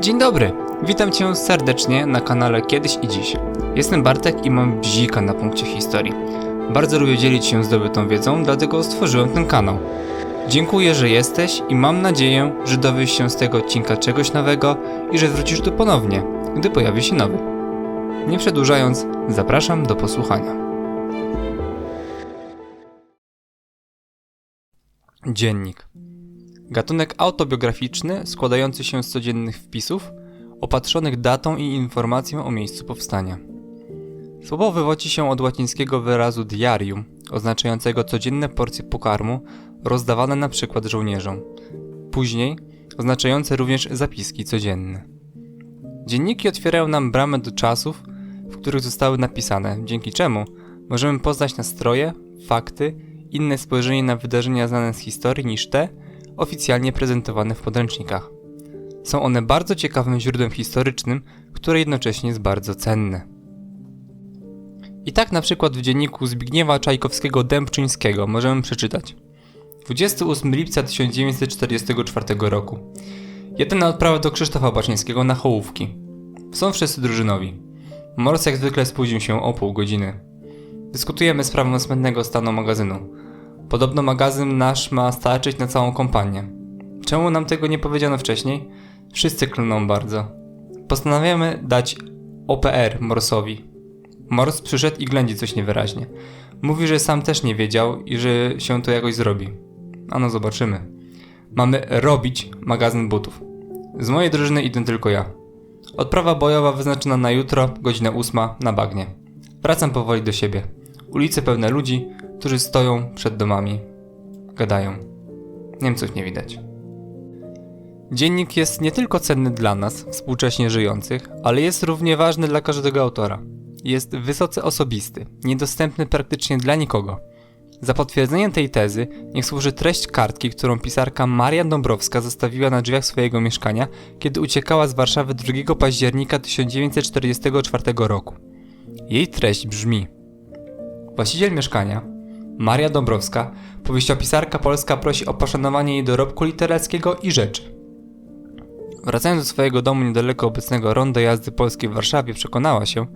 Dzień dobry, witam Cię serdecznie na kanale Kiedyś i Dziś. Jestem Bartek i mam bzika na punkcie historii. Bardzo lubię dzielić się zdobytą wiedzą, dlatego stworzyłem ten kanał. Dziękuję, że jesteś i mam nadzieję, że dowiesz się z tego odcinka czegoś nowego i że wrócisz tu ponownie, gdy pojawi się nowy. Nie przedłużając, zapraszam do posłuchania. Dziennik. Gatunek autobiograficzny składający się z codziennych wpisów, opatrzonych datą i informacją o miejscu powstania. Słowo wywodzi się od łacińskiego wyrazu diarium, oznaczającego codzienne porcje pokarmu rozdawane na przykład żołnierzom. Później oznaczające również zapiski codzienne. Dzienniki otwierają nam bramę do czasów, w których zostały napisane, dzięki czemu możemy poznać nastroje, fakty, inne spojrzenie na wydarzenia znane z historii niż te, oficjalnie prezentowane w podręcznikach. Są one bardzo ciekawym źródłem historycznym, które jednocześnie jest bardzo cenne. I tak na przykład w dzienniku Zbigniewa Czajkowskiego-Dębczyńskiego możemy przeczytać 28 lipca 1944 roku. Jeden na odprawę do Krzysztofa Baczyńskiego na Hołówki. Są wszyscy drużynowi. Mors jak zwykle spóźnił się o pół godziny. Dyskutujemy sprawę smętnego stanu magazynu. Podobno magazyn nasz ma starczyć na całą kompanię. Czemu nam tego nie powiedziano wcześniej? Wszyscy klną bardzo. Postanawiamy dać OPR Morsowi. Mors przyszedł i ględzi coś niewyraźnie. Mówi, że sam też nie wiedział i że się to jakoś zrobi. Ano zobaczymy. Mamy robić magazyn butów. Z mojej drużyny idę tylko ja. Odprawa bojowa wyznaczona na jutro, godzina ósma, na bagnie. Wracam powoli do siebie. Ulice pełne ludzi, którzy stoją przed domami. Gadają. Niemców nie widać. Dziennik jest nie tylko cenny dla nas, współcześnie żyjących, ale jest równie ważny dla każdego autora. Jest wysoce osobisty, niedostępny praktycznie dla nikogo. Za potwierdzenie tej tezy niech służy treść kartki, którą pisarka Maria Dąbrowska zostawiła na drzwiach swojego mieszkania, kiedy uciekała z Warszawy 2 października 1944 roku. Jej treść brzmi: Właściciel mieszkania, Maria Dąbrowska, powieściopisarka polska prosi o poszanowanie jej dorobku literackiego i rzeczy. Wracając do swojego domu niedaleko obecnego ronda jazdy polskiej w Warszawie, przekonała się,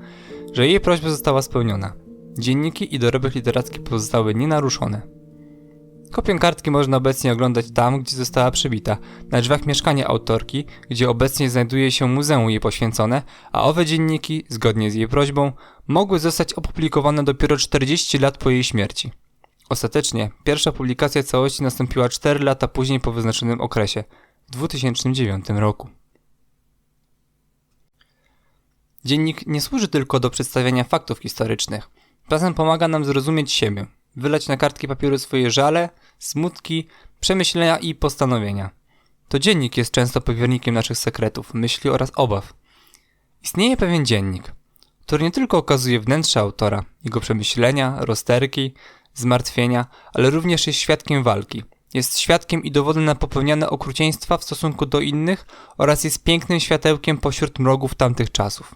że jej prośba została spełniona. Dzienniki i dorobek literacki pozostały nienaruszone. Kopię kartki można obecnie oglądać tam, gdzie została przybita, na drzwiach mieszkania autorki, gdzie obecnie znajduje się muzeum jej poświęcone, a owe dzienniki, zgodnie z jej prośbą, mogły zostać opublikowane dopiero 40 lat po jej śmierci. Ostatecznie, pierwsza publikacja całości nastąpiła 4 lata później po wyznaczonym okresie, w 2009 roku. Dziennik nie służy tylko do przedstawiania faktów historycznych. Czasem pomaga nam zrozumieć siebie, wylać na kartki papieru swoje żale, smutki, przemyślenia i postanowienia. To dziennik jest często powiernikiem naszych sekretów, myśli oraz obaw. Istnieje pewien dziennik, który nie tylko okazuje wnętrze autora, jego przemyślenia, rozterki, zmartwienia, ale również jest świadkiem walki. Jest świadkiem i dowodem na popełniane okrucieństwa w stosunku do innych oraz jest pięknym światełkiem pośród mrogów tamtych czasów.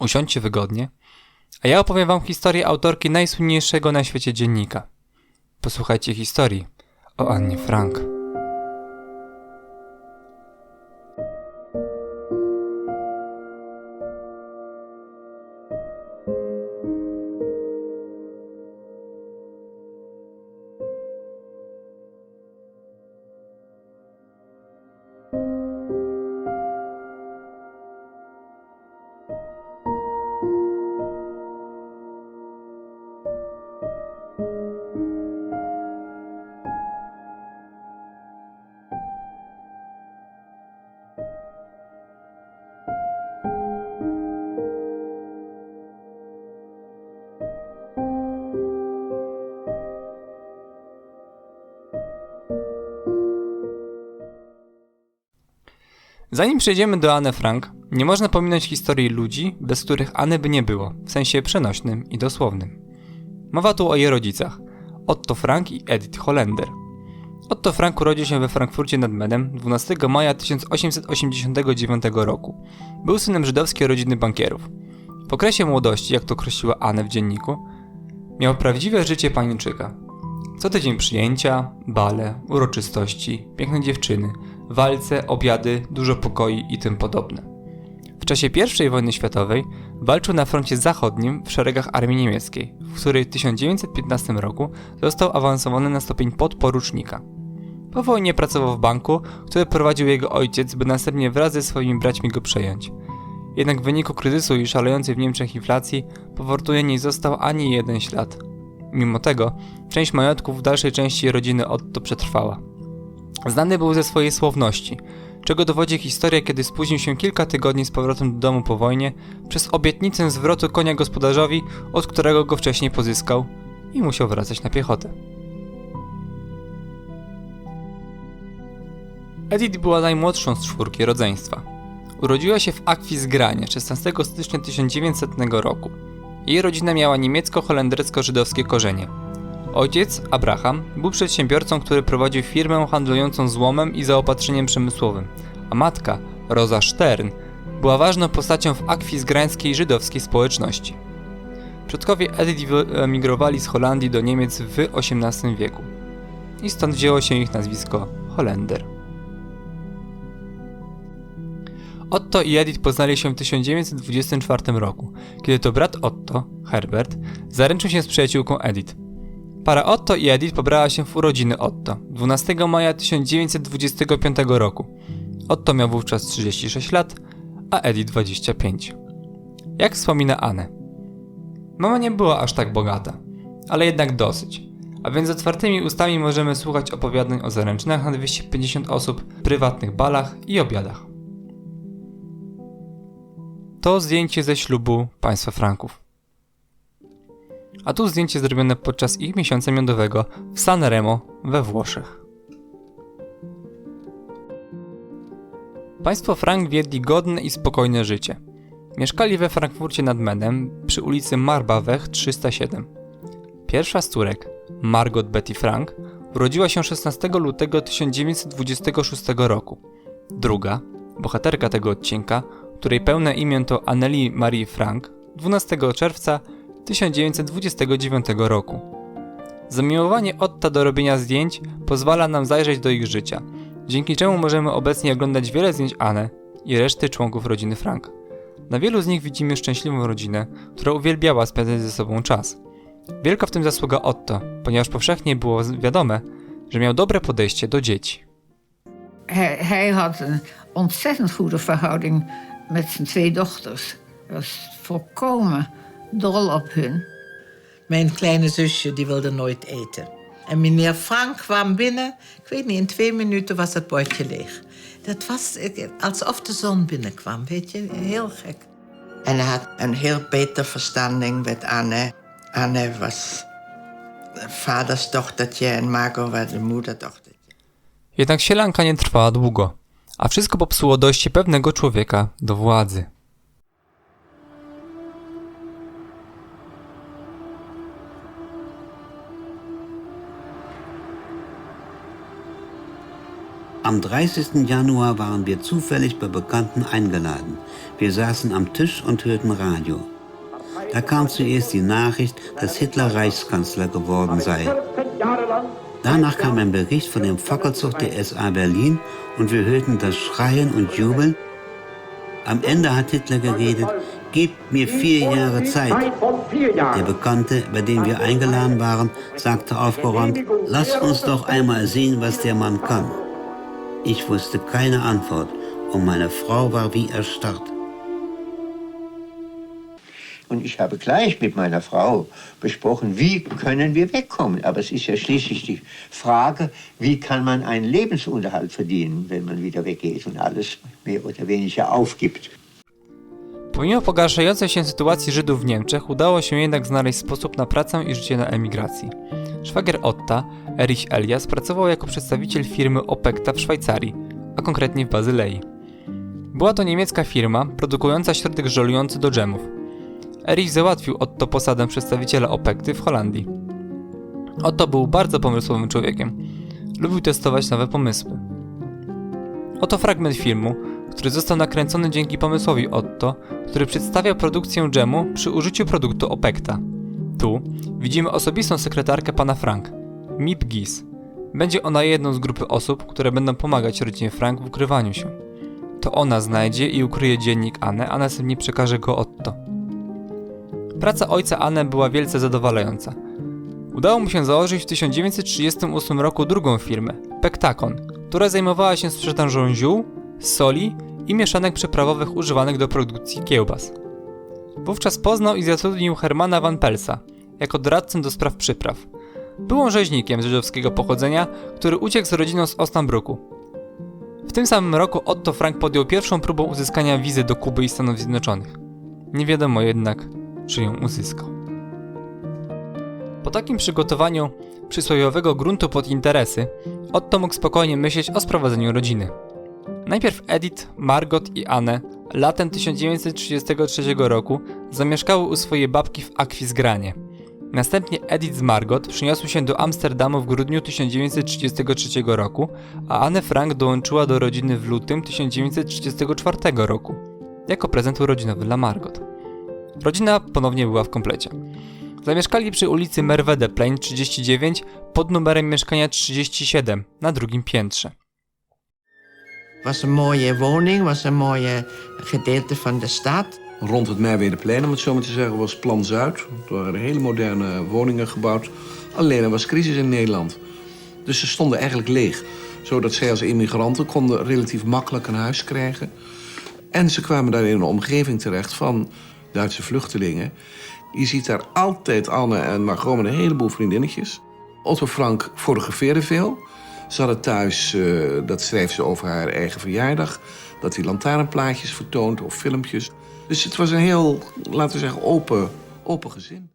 Usiądźcie wygodnie, a ja opowiem wam historię autorki najsłynniejszego na świecie dziennika. Posłuchajcie historii o Annie Frank. Zanim przejdziemy do Anne Frank, nie można pominąć historii ludzi, bez których Anny by nie było, w sensie przenośnym i dosłownym. Mowa tu o jej rodzicach, Otto Frank i Edith Hollander. Otto Frank urodził się we Frankfurcie nad Menem 12 maja 1889 roku. Był synem żydowskiej rodziny bankierów. W okresie młodości, jak to określiła Anne w dzienniku, miał prawdziwe życie panienczyka. Co tydzień przyjęcia, bale, uroczystości, piękne dziewczyny, walce, obiady, dużo pokoi i tym podobne. W czasie I wojny światowej walczył na froncie zachodnim w szeregach armii niemieckiej, w której w 1915 roku został awansowany na stopień podporucznika. Po wojnie pracował w banku, który prowadził jego ojciec, by następnie wraz ze swoimi braćmi go przejąć. Jednak w wyniku kryzysu i szalejącej w Niemczech inflacji po fortunie nie został ani jeden ślad. Mimo tego, część majątków w dalszej części rodziny Otto przetrwała. Znany był ze swojej słowności, czego dowodzi historia, kiedy spóźnił się kilka tygodni z powrotem do domu po wojnie przez obietnicę zwrotu konia gospodarzowi, od którego go wcześniej pozyskał i musiał wracać na piechotę. Edith była najmłodszą z czwórki rodzeństwa. Urodziła się w Akwizgranie 16 stycznia 1900 roku. Jej rodzina miała niemiecko-holendersko-żydowskie korzenie. Ojciec, Abraham, był przedsiębiorcą, który prowadził firmę handlującą złomem i zaopatrzeniem przemysłowym, a matka, Rosa Stern, była ważną postacią w akwizgrańskiej żydowskiej społeczności. Przodkowie Edith emigrowali z Holandii do Niemiec w XVIII wieku. I stąd wzięło się ich nazwisko Holender. Otto i Edith poznali się w 1924 roku, kiedy to brat Otto, Herbert, zaręczył się z przyjaciółką Edith. Para Otto i Edith pobrała się w urodziny Otto 12 maja 1925 roku. Otto miał wówczas 36 lat, a Edith 25. Jak wspomina Anne. Mama nie była aż tak bogata, ale jednak dosyć. A więc z otwartymi ustami możemy słuchać opowiadań o zaręczynach na 250 osób, prywatnych balach i obiadach. To zdjęcie ze ślubu państwa Franków. A tu zdjęcie zrobione podczas ich miesiąca miodowego w Sanremo we Włoszech. Państwo Frank wiedli godne i spokojne życie. Mieszkali we Frankfurcie nad Menem przy ulicy Marbawech 307. Pierwsza z córek, Margot Betty Frank, urodziła się 16 lutego 1926 roku. Druga, bohaterka tego odcinka, której pełne imię to Annelie Marie Frank, 12 czerwca 1929 roku. Zamiłowanie Otta do robienia zdjęć pozwala nam zajrzeć do ich życia, dzięki czemu możemy obecnie oglądać wiele zdjęć Anne i reszty członków rodziny Frank. Na wielu z nich widzimy szczęśliwą rodzinę, która uwielbiała spędzać ze sobą czas. Wielka w tym zasługa Otto, ponieważ powszechnie było wiadome, że miał dobre podejście do dzieci. Hij, hij had een ontzettend goede verhouding met zijn twee dochters. Was volkomen dol op hun. Mijn kleine zusje die wilde nooit eten. En meneer Frank kwam binnen. Ik weet niet, in twee minuten was het bordje leeg. Dat was alsof de zon binnenkwam, weet je. Heel gek. En hij had een heel beter verstanding met Anne. Anne was vaders dochtertje en Margot was de moederdochtertje. Jednak sielanka nie trwała długo, a wszystko popsuło dojście pewnego człowieka do władzy. Am 30. Januar waren wir zufällig bei Bekannten eingeladen. Wir saßen am Tisch und hörten Radio. Da kam zuerst die Nachricht, dass Hitler Reichskanzler geworden sei. Danach kam ein Bericht von dem Fackelzug der SA Berlin und wir hörten das Schreien und Jubeln. Am Ende hat Hitler geredet, gebt mir vier Jahre Zeit. Der Bekannte, bei dem wir eingeladen waren, sagte aufgeräumt, lass uns doch einmal sehen, was der Mann kann. Ich wusste keine Antwort und meine Frau war wie erstarrt. Und ich habe gleich mit meiner Frau besprochen, wie können wir wegkommen. Aber es ist ja schließlich die Frage, wie kann man einen Lebensunterhalt verdienen, wenn man wieder weggeht und alles mehr oder weniger aufgibt. Pomimo pogarszającej się sytuacji Żydów w Niemczech, udało się jednak znaleźć sposób na pracę i życie na emigracji. Szwagier Otta, Erich Elias, pracował jako przedstawiciel firmy Opekta w Szwajcarii, a konkretnie w Bazylei. Była to niemiecka firma produkująca środek żolujący do dżemów. Erich załatwił Otto posadę przedstawiciela Opekty w Holandii. Otto był bardzo pomysłowym człowiekiem. Lubił testować nowe pomysły. Oto fragment filmu, który został nakręcony dzięki pomysłowi Otto, który przedstawia produkcję dżemu przy użyciu produktu Opekta. Widzimy osobistą sekretarkę pana Frank, Mip Gis. Będzie ona jedną z grupy osób, które będą pomagać rodzinie Frank w ukrywaniu się. To ona znajdzie i ukryje dziennik Anne, a następnie przekaże go Otto. Praca ojca Anne była wielce zadowalająca. Udało mu się założyć w 1938 roku drugą firmę, Pektakon, która zajmowała się sprzedażą ziół, soli i mieszanek przyprawowych używanych do produkcji kiełbas. Wówczas poznał i zatrudnił Hermana Van Pelsa jako doradcę do spraw przypraw. Był on rzeźnikiem z żydowskiego pochodzenia, który uciekł z rodziną z Osnabruku. W tym samym roku Otto Frank podjął pierwszą próbę uzyskania wizy do Kuby i Stanów Zjednoczonych. Nie wiadomo jednak, czy ją uzyskał. Po takim przygotowaniu przysłowiowego gruntu pod interesy, Otto mógł spokojnie myśleć o sprowadzeniu rodziny. Najpierw Edith, Margot i Anne latem 1933 roku zamieszkały u swojej babki w Akwizgranie. Następnie Edith z Margot przyniosły się do Amsterdamu w grudniu 1933 roku, a Anne Frank dołączyła do rodziny w lutym 1934 roku, jako prezent urodzinowy dla Margot. Rodzina ponownie była w komplecie. Zamieszkali przy ulicy Merwede Plain 39 pod numerem mieszkania 37 na drugim piętrze. was een mooie woning, was een mooie gedeelte van de stad. Rond het Merwedeplein, om het zo maar te zeggen, was Plan Zuid. Er waren hele moderne woningen gebouwd. Alleen er was crisis in Nederland. Dus ze stonden eigenlijk leeg. Zodat zij als immigranten konden relatief makkelijk een huis krijgen. En ze kwamen daar in een omgeving terecht van Duitse vluchtelingen. Je ziet daar altijd Anne en Margot met een heleboel vriendinnetjes. Otto Frank fotografeerde veel. Ze hadden thuis, eh, dat schreef ze over haar eigen verjaardag... dat hij lantaarnplaatjes vertoont of filmpjes. Dus het was een heel, laten we zeggen, open, open gezin.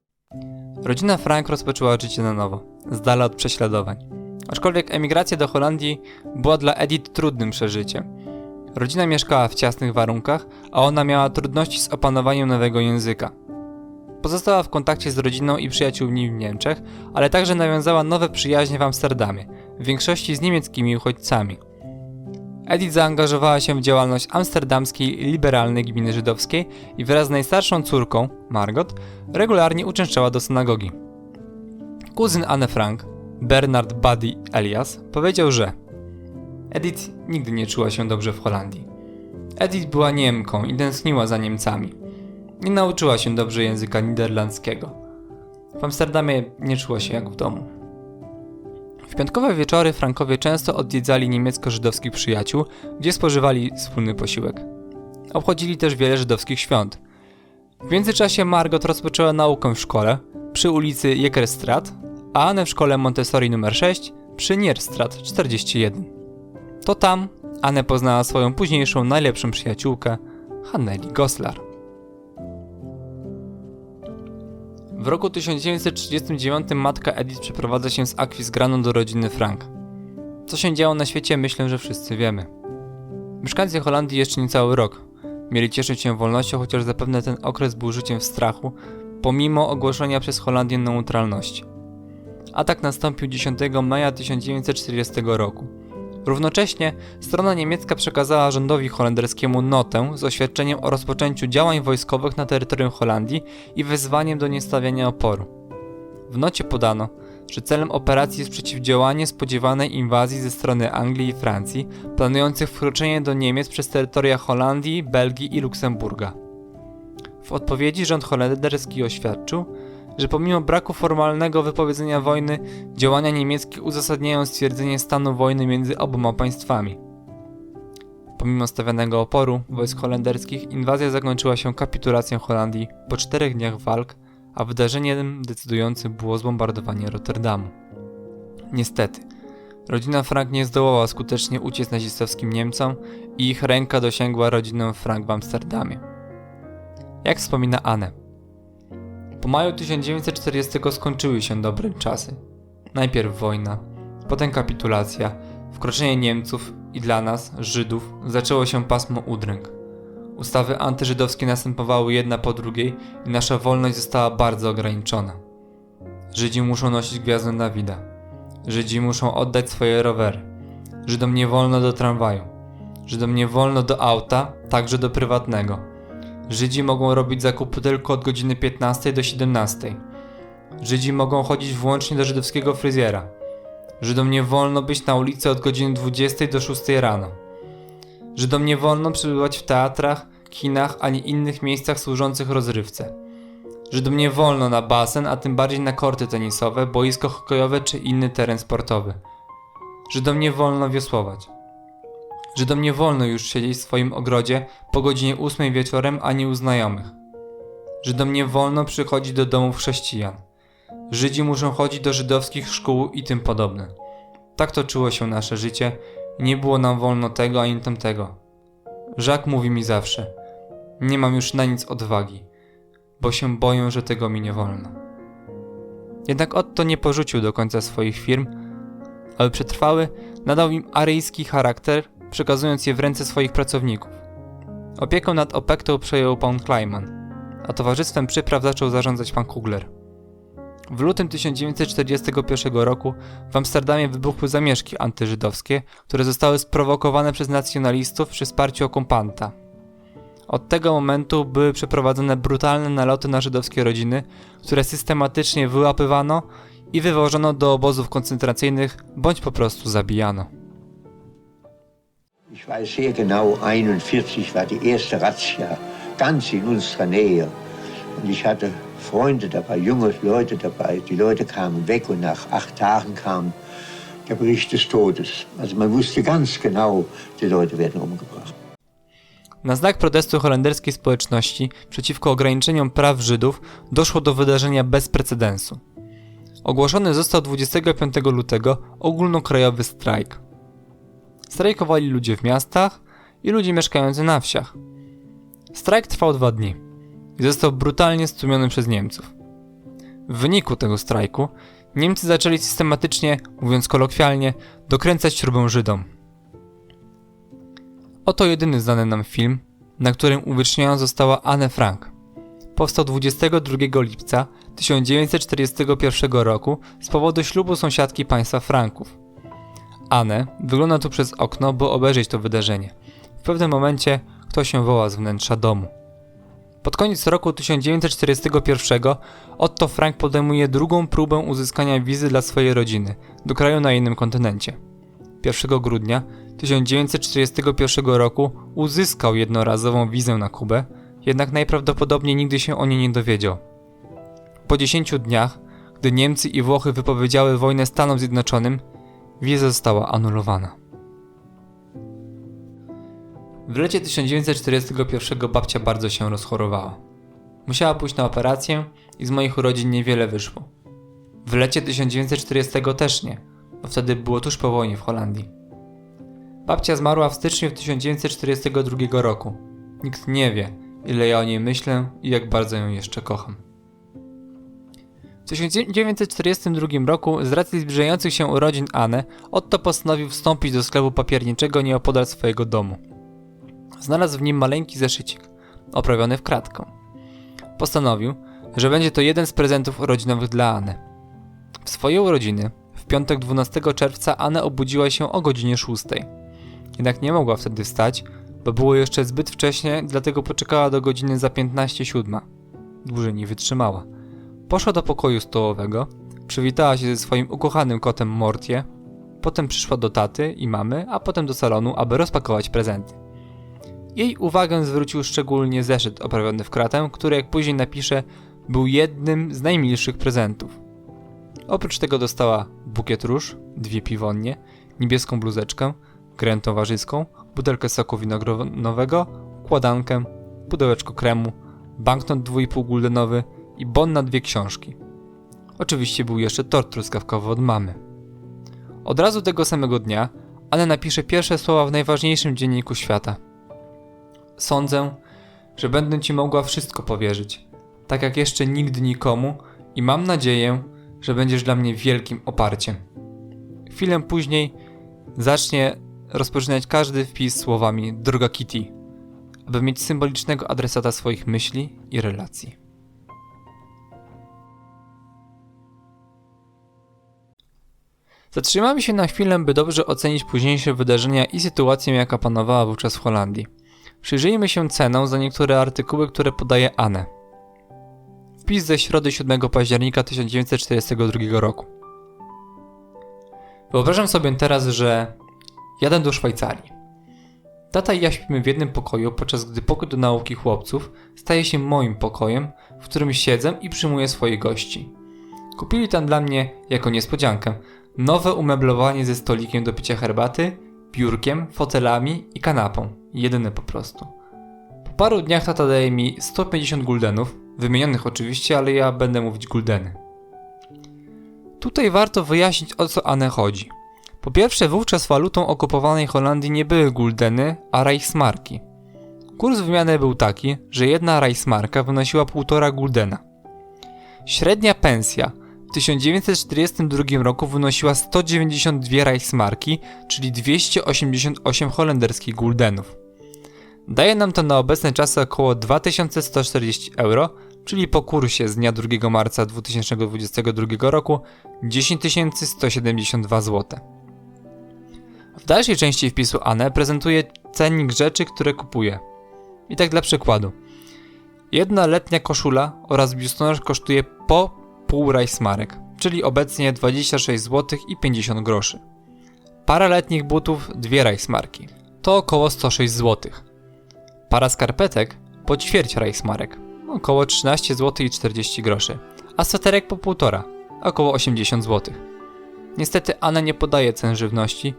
Rodzina Frank rozpoczęła życie na nowo, z dala od prześladowań. Aczkolwiek emigracja do Holandii była dla Edith trudnym przeżyciem. Rodzina mieszkała w ciasnych warunkach, a ona miała trudności z opanowaniem nowego języka. Pozostała w kontakcie z rodziną i przyjaciółmi w Niemczech, ale także nawiązała nowe przyjaźnie w Amsterdamie, w większości z niemieckimi uchodźcami. Edith zaangażowała się w działalność amsterdamskiej liberalnej gminy żydowskiej i wraz z najstarszą córką, Margot, regularnie uczęszczała do synagogi. Kuzyn Anne Frank, Bernard Buddy Elias, powiedział, że Edith nigdy nie czuła się dobrze w Holandii. Edith była Niemką i tęskniła za Niemcami. Nie nauczyła się dobrze języka niderlandzkiego. W Amsterdamie nie czuła się jak w domu. W piątkowe wieczory Frankowie często odwiedzali niemiecko-żydowskich przyjaciół, gdzie spożywali wspólny posiłek. Obchodzili też wiele żydowskich świąt. W międzyczasie Margot rozpoczęła naukę w szkole przy ulicy Jekerstrat, a Anne w szkole Montessori nr 6 przy Nierstrat 41. To tam Anne poznała swoją późniejszą najlepszą przyjaciółkę, Hanneli Goslar. W roku 1939 matka Edith przeprowadza się z Akwizgranu do rodziny Frank. Co się działo na świecie, myślę, że wszyscy wiemy. Mieszkańcy Holandii jeszcze niecały rok. Mieli cieszyć się wolnością, chociaż zapewne ten okres był życiem w strachu, pomimo ogłoszenia przez Holandię neutralności. Atak nastąpił 10 maja 1940 roku. Równocześnie strona niemiecka przekazała rządowi holenderskiemu notę z oświadczeniem o rozpoczęciu działań wojskowych na terytorium Holandii i wezwaniem do niestawiania oporu. W nocie podano, że celem operacji jest przeciwdziałanie spodziewanej inwazji ze strony Anglii i Francji, planujących wkroczenie do Niemiec przez terytoria Holandii, Belgii i Luksemburga. W odpowiedzi rząd holenderski oświadczył, że pomimo braku formalnego wypowiedzenia wojny, działania niemieckie uzasadniają stwierdzenie stanu wojny między oboma państwami. Pomimo stawianego oporu wojsk holenderskich, inwazja zakończyła się kapitulacją Holandii po czterech dniach walk, a wydarzeniem decydującym było zbombardowanie Rotterdamu. Niestety, rodzina Frank nie zdołała skutecznie uciec nazistowskim Niemcom i ich ręka dosięgła rodzinę Frank w Amsterdamie. Jak wspomina Anne, po maju 1940 skończyły się dobre czasy. Najpierw wojna, potem kapitulacja, wkroczenie Niemców i dla nas, Żydów, zaczęło się pasmo udręk. Ustawy antyżydowskie następowały jedna po drugiej i nasza wolność została bardzo ograniczona. Żydzi muszą nosić gwiazdę Dawida. Żydzi muszą oddać swoje rowery. Żydom nie wolno do tramwaju. Żydom nie wolno do auta, także do prywatnego. Żydzi mogą robić zakupy tylko od godziny 15 do 17. Żydzi mogą chodzić wyłącznie do żydowskiego fryzjera. Żydom nie wolno być na ulicy od godziny 20 do 6 rano. Żydom nie wolno przebywać w teatrach, kinach ani innych miejscach służących rozrywce. Żydom nie wolno na basen, a tym bardziej na korty tenisowe, boisko hokejowe czy inny teren sportowy. Żydom nie wolno wiosłować. Żydom nie wolno już siedzieć w swoim ogrodzie po godzinie 8 wieczorem ani u znajomych. Żydom nie wolno przychodzić do domów chrześcijan. Żydzi muszą chodzić do żydowskich szkół i tym podobne. Tak toczyło się nasze życie nie było nam wolno tego ani tamtego. Żak mówi mi zawsze: Nie mam już na nic odwagi, bo się boję, że tego mi nie wolno. Jednak Otto nie porzucił do końca swoich firm, ale przetrwały nadał im aryjski charakter, przekazując je w ręce swoich pracowników. Opiekę nad Opektą przejął pan Kleiman, a towarzystwem przypraw zaczął zarządzać pan Kugler. W lutym 1941 roku w Amsterdamie wybuchły zamieszki antyżydowskie, które zostały sprowokowane przez nacjonalistów przy wsparciu okupanta. Od tego momentu były przeprowadzone brutalne naloty na żydowskie rodziny, które systematycznie wyłapywano i wywożono do obozów koncentracyjnych bądź po prostu zabijano. Ich weiß sehr genau, 41 war die erste Razzia, ganz in unserer Nähe. Und ich hatte Freunde dabei, junge Leute dabei. Die Leute kamen weg und nach acht Tagen kam der Bericht des Todes. Also man wusste ganz genau, die Leute werden umgebracht. Na znak protestu holenderskiej społeczności przeciwko ograniczeniom praw Żydów doszło do wydarzenia bez precedensu. Ogłoszony został 25 lutego ogólnokrajowy strajk. Strajkowali ludzie w miastach i ludzie mieszkający na wsiach. Strajk trwał dwa dni i został brutalnie stłumiony przez Niemców. W wyniku tego strajku Niemcy zaczęli systematycznie, mówiąc kolokwialnie, dokręcać śrubę Żydom. Oto jedyny znany nam film, na którym uwieczniona została Anne Frank. Powstał 22 lipca 1941 roku z powodu ślubu sąsiadki państwa Franków. Anne wygląda tu przez okno, by obejrzeć to wydarzenie. W pewnym momencie ktoś się woła z wnętrza domu. Pod koniec roku 1941 Otto Frank podejmuje drugą próbę uzyskania wizy dla swojej rodziny do kraju na innym kontynencie. 1 grudnia 1941 roku uzyskał jednorazową wizę na Kubę, jednak najprawdopodobniej nigdy się o niej nie dowiedział. Po 10 dniach, gdy Niemcy i Włochy wypowiedziały wojnę Stanom Zjednoczonym, wiza została anulowana. W lecie 1941 babcia bardzo się rozchorowała. Musiała pójść na operację i z moich urodzin niewiele wyszło. W lecie 1940 też nie, bo wtedy było tuż po wojnie w Holandii. Babcia zmarła w styczniu 1942 roku. Nikt nie wie, ile ja o niej myślę i jak bardzo ją jeszcze kocham. W 1942 roku, z racji zbliżających się urodzin Anne, Otto postanowił wstąpić do sklepu papierniczego nieopodal swojego domu. Znalazł w nim maleńki zeszycik, oprawiony w kratkę. Postanowił, że będzie to jeden z prezentów urodzinowych dla Anne. W swoje urodziny, w piątek 12 czerwca, Anne obudziła się o godzinie 6. Jednak nie mogła wtedy wstać, bo było jeszcze zbyt wcześnie, dlatego poczekała do godziny za 15.07. Dłużej nie wytrzymała. Poszła do pokoju stołowego, przywitała się ze swoim ukochanym kotem Mortie, potem przyszła do taty i mamy, a potem do salonu, aby rozpakować prezenty. Jej uwagę zwrócił szczególnie zeszyt oprawiony w kratę, który jak później napisze, był jednym z najmilszych prezentów. Oprócz tego dostała bukiet róż, dwie piwonnie, niebieską bluzeczkę, grę towarzyską, butelkę soku winogronowego, układankę, pudełeczko kremu, banknot 2,5 guldenowy i bon na dwie książki. Oczywiście był jeszcze tort truskawkowy od mamy. Od razu tego samego dnia Anna napisze pierwsze słowa w najważniejszym dzienniku świata. Sądzę, że będę Ci mogła wszystko powierzyć, tak jak jeszcze nigdy nikomu i mam nadzieję, że będziesz dla mnie wielkim oparciem. Chwilę później zacznie rozpoczynać każdy wpis słowami Droga Kitty, aby mieć symbolicznego adresata swoich myśli i relacji. Zatrzymamy się na chwilę, by dobrze ocenić późniejsze wydarzenia i sytuację, jaka panowała wówczas w Holandii. Przyjrzyjmy się ceną za niektóre artykuły, które podaje Anne. Wpis ze środy 7 października 1942 roku. Wyobrażam sobie teraz, że jadę do Szwajcarii. Tata i ja śpimy w jednym pokoju, podczas gdy pokój do nauki chłopców staje się moim pokojem, w którym siedzę i przyjmuję swoich gości. Kupili tam dla mnie, jako niespodziankę, nowe umeblowanie ze stolikiem do picia herbaty, biurkiem, fotelami i kanapą. Jedyne po prostu. Po paru dniach tata daje mi 150 guldenów, wymienionych oczywiście, ale ja będę mówić guldeny. Tutaj warto wyjaśnić o co Anne chodzi. Po pierwsze, wówczas walutą okupowanej Holandii nie były guldeny, a Reichsmarki. Kurs wymiany był taki, że jedna Reichsmarka wynosiła 1,5 guldena. Średnia pensja w 1942 roku wynosiła 192 Reichsmarki, czyli 288 holenderskich guldenów. Daje nam to na obecne czasy około 2140 euro, czyli po kursie z dnia 2 marca 2022 roku 10 172 zł. W dalszej części wpisu Anne prezentuje cennik rzeczy, które kupuje. I tak dla przykładu. Jedna letnia koszula oraz biustonosz kosztuje po pół Reichsmarek, czyli obecnie 26 zł i 50 groszy. Para letnich butów 2 Reichsmarki, to około 106 zł. Para skarpetek po ćwierć Reichsmarek, około 13 zł i 40 groszy, a sweterek po półtora, około 80 zł. Niestety Anna nie podaje cen żywności,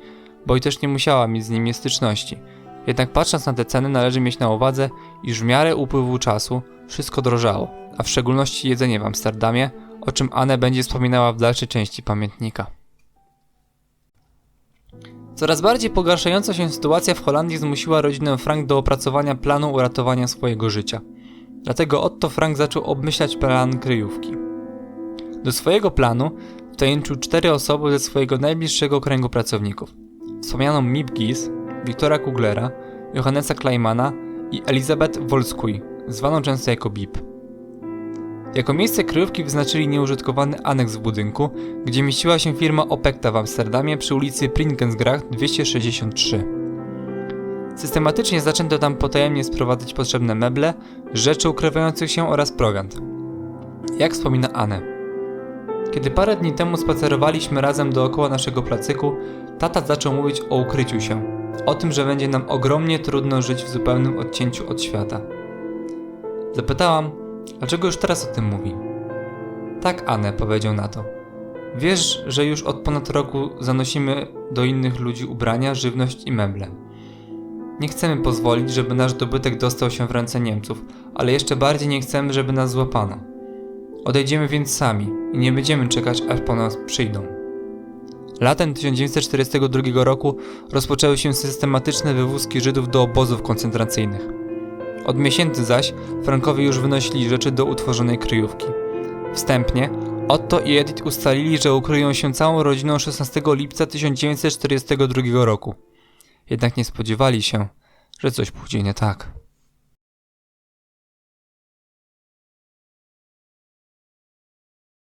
bo i też nie musiała mieć z nimi styczności. Jednak patrząc na te ceny należy mieć na uwadze, iż w miarę upływu czasu wszystko drożało, a w szczególności jedzenie w Amsterdamie, o czym Anne będzie wspominała w dalszej części pamiętnika. Coraz bardziej pogarszająca się sytuacja w Holandii zmusiła rodzinę Frank do opracowania planu uratowania swojego życia. Dlatego Otto Frank zaczął obmyślać plan kryjówki. Do swojego planu wtajemniczył cztery osoby ze swojego najbliższego kręgu pracowników. Wspomnianą Mip Gies, Wiktora Kuglera, Johannesa Kleimana i Elizabeth Wolskuj, zwaną często jako Bip. Jako miejsce kryjówki wyznaczyli nieużytkowany aneks w budynku, gdzie mieściła się firma Opekta w Amsterdamie przy ulicy Prinkensgracht 263. Systematycznie zaczęto tam potajemnie sprowadzać potrzebne meble, rzeczy ukrywających się oraz prowiant. Jak wspomina Anne. Kiedy parę dni temu spacerowaliśmy razem dookoła naszego placyku, tata zaczął mówić o ukryciu się, o tym, że będzie nam ogromnie trudno żyć w zupełnym odcięciu od świata. Zapytałam, dlaczego już teraz o tym mówi. Tak, Anne, powiedział na to. Wiesz, że już od ponad roku zanosimy do innych ludzi ubrania, żywność i meble. Nie chcemy pozwolić, żeby nasz dobytek dostał się w ręce Niemców, ale jeszcze bardziej nie chcemy, żeby nas złapano. Odejdziemy więc sami i nie będziemy czekać, aż po nas przyjdą. Latem 1942 roku rozpoczęły się systematyczne wywózki Żydów do obozów koncentracyjnych. Od miesięcy zaś Frankowie już wynosili rzeczy do utworzonej kryjówki. Wstępnie Otto i Edith ustalili, że ukryją się całą rodziną 16 lipca 1942 roku. Jednak nie spodziewali się, że coś pójdzie nie tak.